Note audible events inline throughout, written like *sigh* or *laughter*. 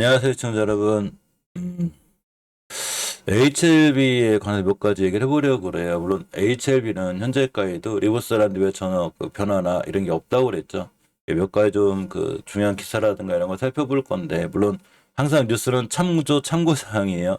안녕하세요, 시청자 여러분. 음, HLB에 관해서 몇 가지 얘기를 해보려고 그래요. 물론 HLB는 현재까지도 리버스란드의 전혀 그 변화나 이런 게 없다고 그랬죠. 몇 가지 좀 그 중요한 기사라든가 이런 걸 살펴볼 건데, 물론 항상 뉴스는 참조, 참고사항이에요.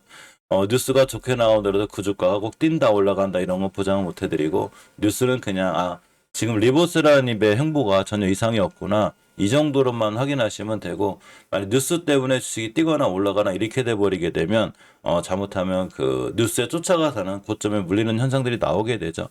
어, 뉴스가 좋게 나오더라도 그 주가가 꼭 뛴다 올라간다 이런 거 보장을 못 해드리고, 뉴스는 그냥, 아, 지금 리버스란입의 행보가 전혀 이상이 없구나. 이 정도로만 확인하시면 되고 만약 뉴스 때문에 주식이 뛰거나 올라가나 이렇게 돼버리게 되면 어 잘못하면 그 뉴스에 쫓아가서는 고점에 물리는 현상들이 나오게 되죠.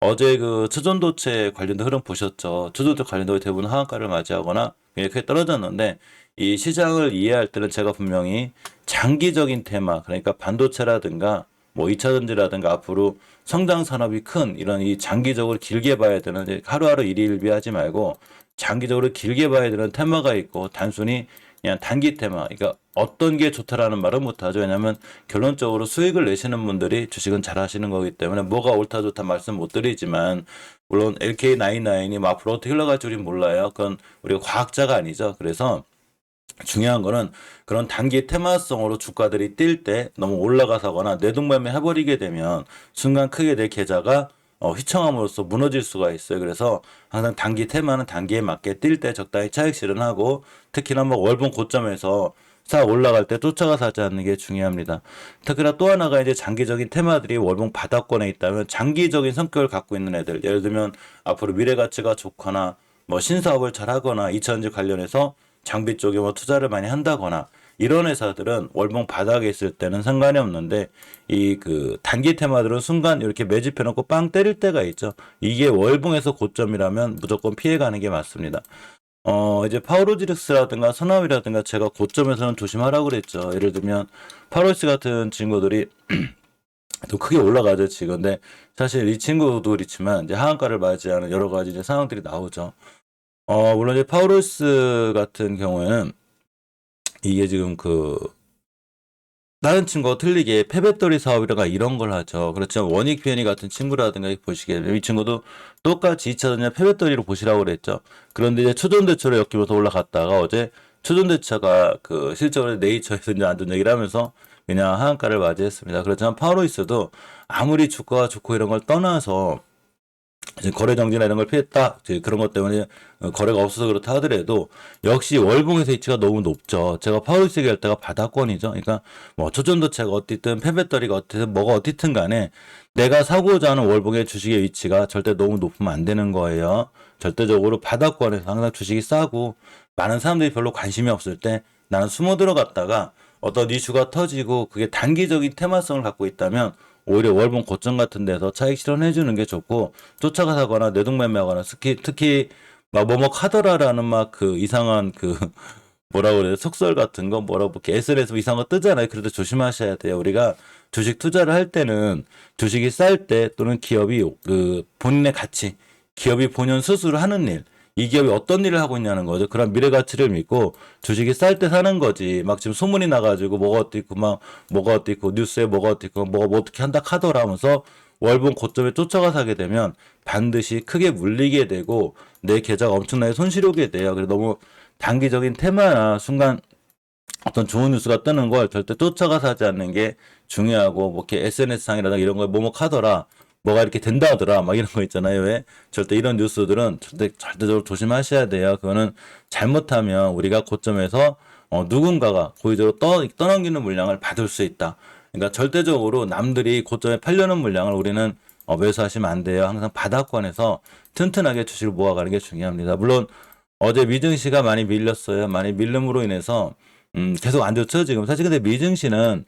어제 그 초전도체 관련된 흐름 보셨죠? 초전도체 관련된 대부분 하한가를 맞이하거나 크게 떨어졌는데 이 시장을 이해할 때는 제가 분명히 장기적인 테마 그러니까 반도체라든가 뭐 2차 전지라든가 앞으로 성장 산업이 큰 이런 이 장기적으로 길게 봐야 되는 하루하루 일일비하지 말고 장기적으로 길게 봐야 되는 테마가 있고 단순히 그냥 단기 테마 그러니까 어떤 게 좋다라는 말은 못하죠. 왜냐하면 결론적으로 수익을 내시는 분들이 주식은 잘 하시는 거기 때문에 뭐가 옳다 좋다 말씀 못 드리지만 물론 LK99이 뭐 앞으로 어떻게 흘러갈지 우린 몰라요. 그건 우리가 과학자가 아니죠. 그래서 중요한 거는 그런 단기 테마성으로 주가들이 뛸 때 너무 올라가서거나 내동매매 해버리게 되면 순간 크게 내 계좌가 어, 휘청함으로써 무너질 수가 있어요. 그래서 항상 단기 테마는 단기에 맞게 뛸 때 적당히 차익 실현하고 특히나 뭐 월봉 고점에서 사 올라갈 때 쫓아가서 하지 않는 게 중요합니다. 특히나 또 하나가 이제 장기적인 테마들이 월봉 바닥권에 있다면 장기적인 성격을 갖고 있는 애들 예를 들면 앞으로 미래 가치가 좋거나 뭐 신사업을 잘 하거나 2차전지 관련해서 장비 쪽에 뭐 투자를 많이 한다거나 이런 회사들은 월봉 바닥에 있을 때는 상관이 없는데 이 그 단기 테마들은 순간 이렇게 매집해 놓고 빵 때릴 때가 있죠. 이게 월봉에서 고점이라면 무조건 피해 가는 게 맞습니다. 어, 이제 파우로지렉스라든가 서남이라든가 제가 고점에서는 조심하라고 그랬죠. 예를 들면 파우로스 같은 친구들이 *clears throat* 또 크게 올라가죠, 지금. 근데 사실 이 친구도 그렇지만 이제 하한가를 맞이하는 여러 가지 이제 상황들이 나오죠. 어, 물론 이제 파우로스 같은 경우에는 이게 지금 그 다른 친구가 틀리게 폐배터리 사업이라가 이런 걸 하죠. 그렇지만 원익 비엔이 같은 친구라든가 보시게 이 친구도 똑같이 2차 전지 폐배터리로 보시라고 그랬죠. 그런데 이제 초전대처로 엮이면서 올라갔다가 어제 초전대처가 그 실적으로 네이처에서 이제 안 좋은 얘기를 하면서 그냥 하한가를 맞이했습니다. 그렇지만 파워로이스도 아무리 주가가 좋고 이런 걸 떠나서 거래 정지나 이런 걸 피했다. 그런 것 때문에 어, 거래가 없어서 그렇다 하더라도 역시 월봉에서 위치가 너무 높죠. 제가 파워리스 얘기할 때가 바닥권이죠. 그러니까 뭐 초전도체가 어떻든 폐배터리가 어떻든 뭐가 어떻든 간에 내가 사고자 하는 월봉의 주식의 위치가 절대 너무 높으면 안 되는 거예요. 절대적으로 바닥권에서 항상 주식이 싸고 많은 사람들이 별로 관심이 없을 때 나는 숨어 들어갔다가 어떤 이슈가 터지고 그게 단기적인 테마성을 갖고 있다면 오히려 월봉 고점 같은 데서 차익 실현해 주는 게 좋고 쫓아가거나 내동매매하거나 특히 특히 막 뭐뭐 카더라라는 막 그 이상한 그 *laughs* 뭐라 그래요 속설 같은 거 뭐라고 이렇게 SNS 뭐 이상한 거 뜨잖아요. 그래도 조심하셔야 돼요. 우리가 주식 투자를 할 때는 주식이 쌀 때 또는 기업이 그 본인의 가치 기업이 본연 스스로 하는 일 이 기업이 어떤 일을 하고 있냐는 거죠. 그런 미래 가치를 믿고 주식이 쌀 때 사는 거지. 막 지금 소문이 나가지고 뭐가 어떻고 있막 뭐가 어떻고 있고 뉴스에 뭐가 어떻고 있고 뭐가 뭐 어떻게 한다 카더라 하면서 월봉 고점에 쫓아가 사게 되면 반드시 크게 물리게 되고 내 계좌가 엄청나게 손실이 오게 돼요. 그래서 너무 단기적인 테마나 순간 어떤 좋은 뉴스가 뜨는 걸 절대 쫓아가서 하지 않는 게 중요하고 뭐 이렇게 SNS상이라든가 이런 거에 뭐뭐 하더라 뭐가 이렇게 된다 하더라 막 이런 거 있잖아요. 왜? 절대 이런 뉴스들은 절대 절대적으로 조심하셔야 돼요. 그거는 잘못하면 우리가 고점에서 어, 누군가가 고의적으로 떠, 떠넘기는 물량을 받을 수 있다. 그러니까 절대적으로 남들이 고점에 팔려는 물량을 우리는 어, 매수하시면 안 돼요. 항상 바닥권에서 튼튼하게 주식을 모아가는 게 중요합니다. 물론 어제 미증시가 많이 밀렸어요. 많이 밀림으로 인해서 음, 계속 안 좋죠 지금. 사실 근데 미증시는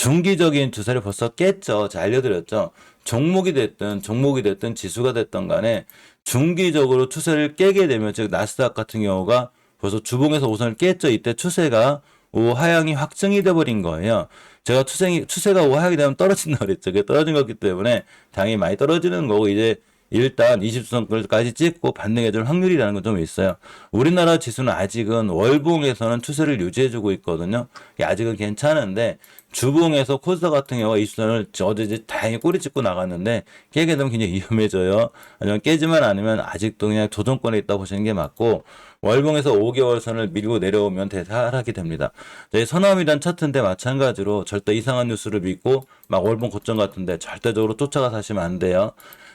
중기적인 주세를 벌써 깼죠. 제가 알려드렸죠. 종목이 됐든 종목이 됐든 지수가 됐던 간에 중기적으로 추세를 깨게 되면 즉 나스닥 같은 경우가 벌써 주봉에서 우선을 깼죠. 이때 추세가 우하향이 확증이 돼버린 거예요. 제가 추세이, 추세가 우하향이 되면 떨어진다 그랬죠. 그게 떨어진 거기 때문에 당연히 많이 떨어지는 거고 이제 일단 20선까지 찍고 반등해 줄 확률이라는 건 좀 있어요. 우리나라 지수는 아직은 월봉에서는 추세를 유지해주고 있거든요. 아직은 괜찮은데 주봉에서 코스닥 같은 경우가 20선을 어제 이제 다행히 꼬리 찍고 나갔는데 깨게 되면 굉장히 위험해져요. 하지만 깨지만 않으면 아직도 그냥 조정권에 있다 보시는 게 맞고 월봉에서 5개월 선을 밀고 내려오면 대사하락이 됩니다. 저희 선암이란 차트인데 마찬가지로 절대 이상한 뉴스를 믿고 막 월봉 고점 같은데 절대적으로 쫓아가 사시면 안 돼요.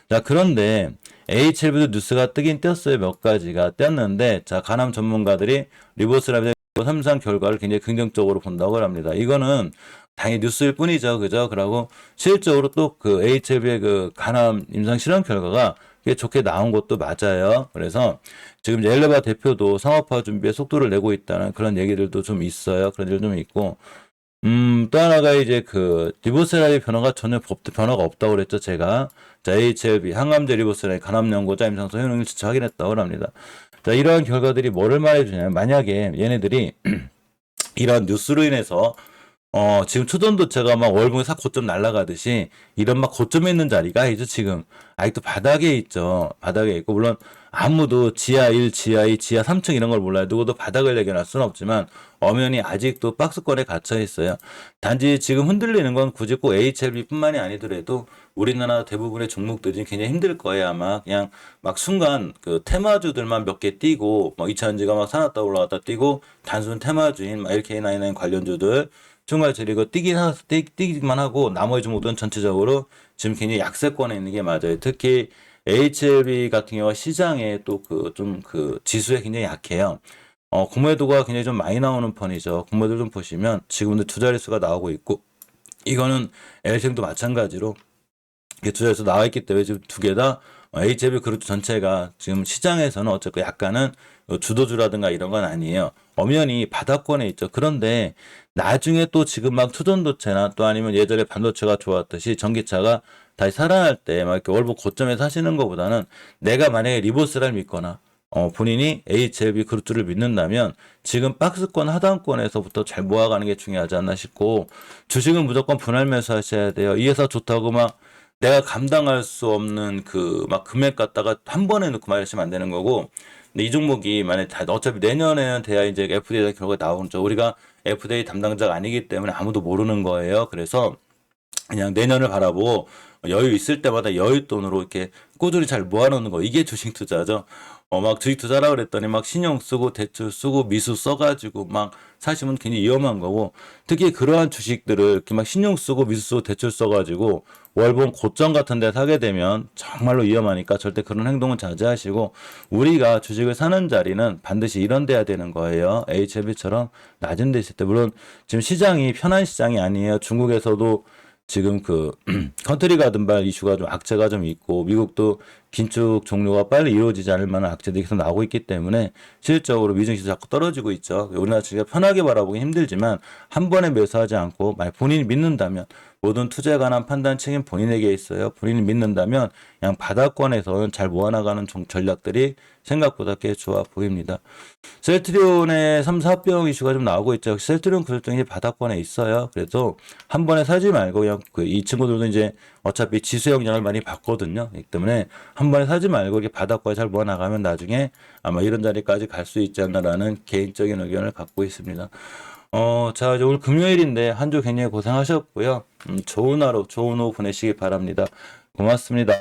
자, 그런데 HLB도 뉴스가 뜨긴 떴어요. 몇 가지가 떴는데 자, 가남 전문가들이 리버스라면 삼상 결과를 굉장히 긍정적으로 본다고 합니다. 이거는 당연히 뉴스일 뿐이죠. 그죠? 그러고 실적으로 또 그 HLB의 그 간암 임상 실험 결과가 꽤 좋게 나온 것도 맞아요. 그래서 지금 엘레바 대표도 상업화 준비에 속도를 내고 있다는 그런 얘기들도 좀 있어요. 그런 일도 좀 있고. 음, 또 하나가 이제 그 리보세라의 변화가 전혀 법 변화가 없다고 그랬죠, 제가. 자, HLB, 항암제 리보세라의 간암 연고자 임상소 효능을 진짜 확인했다고 합니다. 자, 이러한 결과들이 뭐를 말해주냐면, 만약에 얘네들이 *clears throat* 이런 뉴스로 인해서 어, 지금 초전도체가 막 월봉에 싹 고점 날아가듯이 이런 막 고점에 있는 자리가 아니죠, 지금. 아직도 바닥에 있죠. 바닥에 있고, 물론 아무도 지하 1, 지하 2, 지하 3층 이런 걸 몰라요. 누구도 바닥을 얘기할 수는 없지만 엄연히 아직도 박스권에 갇혀 있어요. 단지 지금 흔들리는 건 굳이 꼭 HLB뿐만이 아니더라도 우리나라 대부분의 종목들이 굉장히 힘들 거예요. 아마 그냥 막 순간 그 테마주들만 몇 개 뛰고 뭐 이차전지가 막 산았다 올라갔다 뛰고 단순 테마주인 막 LK99 관련주들 중간 저리고 뛰긴 하, 뛰, 뛰기만 하고 나머지 종목들은 전체적으로 지금 굉장히 약세권에 있는 게 맞아요. 특히 HLB 같은 경우가 시장에 또 그좀그 지수에 굉장히 약해요. 어, 공매도가 굉장히 좀 많이 나오는 편이죠. 공매도 좀 보시면 지금도 두 자릿수가 나오고 있고 이거는 LCM도 마찬가지로 두 자릿수 나와 있기 때문에 지금 두 개 다 HLB 그룹 전체가 지금 시장에서는 어쨌든 약간은 주도주라든가 이런 건 아니에요. 엄연히 바닥권에 있죠. 그런데 나중에 또 지금 막 투전도체나 또 아니면 예전에 반도체가 좋았듯이 전기차가 다시 살아날 때 막 이렇게 월보 고점에 사시는 것보다는 내가 만약에 리보스를 믿거나 어, 본인이 HLB 그룹주를 믿는다면 지금 박스권 하단권에서부터 잘 모아가는 게 중요하지 않나 싶고 주식은 무조건 분할 매수하셔야 돼요. 이 회사 좋다고 막 내가 감당할 수 없는 그 막 금액 갖다가 한 번에 넣고 말하시면 안 되는 거고 근데 이 종목이 만약 다 어차피 내년에는 돼야 이제 FDA 결과가 나오죠. 우리가 FDA 담당자가 아니기 때문에 아무도 모르는 거예요. 그래서 그냥 내년을 바라보고 여유 있을 때마다 여윳돈으로 이렇게 꾸준히 잘 모아놓는 거 이게 주식 투자죠. 어 막 주식 투자라 그랬더니 막 신용 쓰고 대출 쓰고 미수 써가지고 막 사시면 굉장히 위험한 거고 특히 그러한 주식들을 이렇게 막 신용 쓰고 미수 쓰고 대출 써가지고 월봉 고점 같은 데 사게 되면 정말로 위험하니까 절대 그런 행동은 자제하시고 우리가 주식을 사는 자리는 반드시 이런 데야 되는 거예요. HLB처럼 낮은 데 있을 때 물론 지금 시장이 편한 시장이 아니에요. 중국에서도 지금 그 *clears throat* 컨트리 가든발 이슈가 좀 악재가 좀 있고 미국도 긴축 종료가 빨리 이루어지지 않을 만한 악재들이 계속 나오고 있기 때문에 실질적으로 미증시 자꾸 떨어지고 있죠. 우리나라 주식가 편하게 바라보기 힘들지만 한 번에 매수하지 않고 만약 본인이 믿는다면 모든 투자에 관한 판단 책임 본인에게 있어요. 본인이 믿는다면 그냥 바닥권에서는 잘 모아나가는 종- 전략들이 생각보다 꽤 좋아 보입니다. 셀트리온의 3, 4병 이슈가 좀 나오고 있죠. 셀트리온 그룹등이 바닥권에 있어요. 그래서 한 번에 사지 말고 그냥 그 이 친구들도 이제 어차피 지수 영향을 많이 받거든요. 때문에 한 번에 사지 말고 이렇게 바닥권에 잘 모아나가면 나중에 아마 이런 자리까지 갈 수 있지 않나라는 개인적인 의견을 갖고 있습니다. 어, 자, 이제 오늘 금요일인데 한 주 굉장히 고생하셨고요. 음, 좋은 하루, 좋은 오후 보내시기 바랍니다. 고맙습니다.